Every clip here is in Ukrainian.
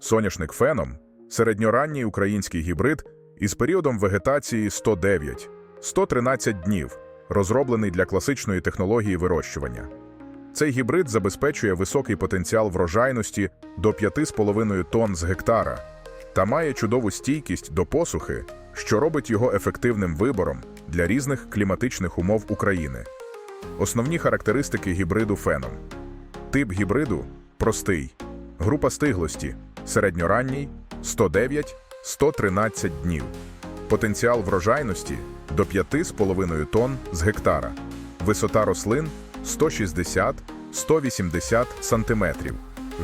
Соняшник феном середньоранній український гібрид із періодом вегетації 109-113 днів, розроблений для класичної технології вирощування. Цей гібрид забезпечує високий потенціал врожайності до 5,5 тонн з гектара та має чудову стійкість до посухи, що робить його ефективним вибором для різних кліматичних умов України. Основні характеристики гібриду феном. Тип гібриду простий. Група стиглості середньоранній 109-113 днів. Потенціал врожайності до 5,5 тонн з гектара. Висота рослин 160-180 см.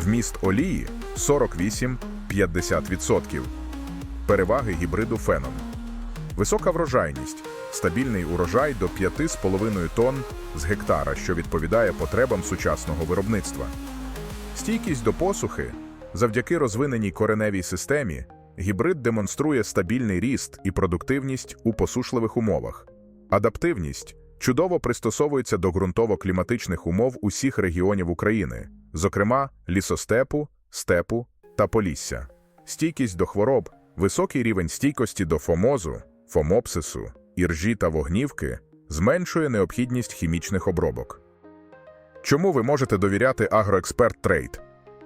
Вміст олії 48-50%. Переваги гібриду феном. Висока врожайність, стабільний урожай до 5,5 тонн з гектара, що відповідає потребам сучасного виробництва. Стійкість до посухи завдяки розвиненій кореневій системі гібрид демонструє стабільний ріст і продуктивність у посушливих умовах. Адаптивність чудово пристосовується до ґрунтово-кліматичних умов усіх регіонів України, зокрема лісостепу, степу та полісся. Стійкість до хвороб, високий рівень стійкості до фомозу, фомопсису, іржі та вогнівки зменшує необхідність хімічних обробок. Чому ви можете довіряти Агроексперт Трейд?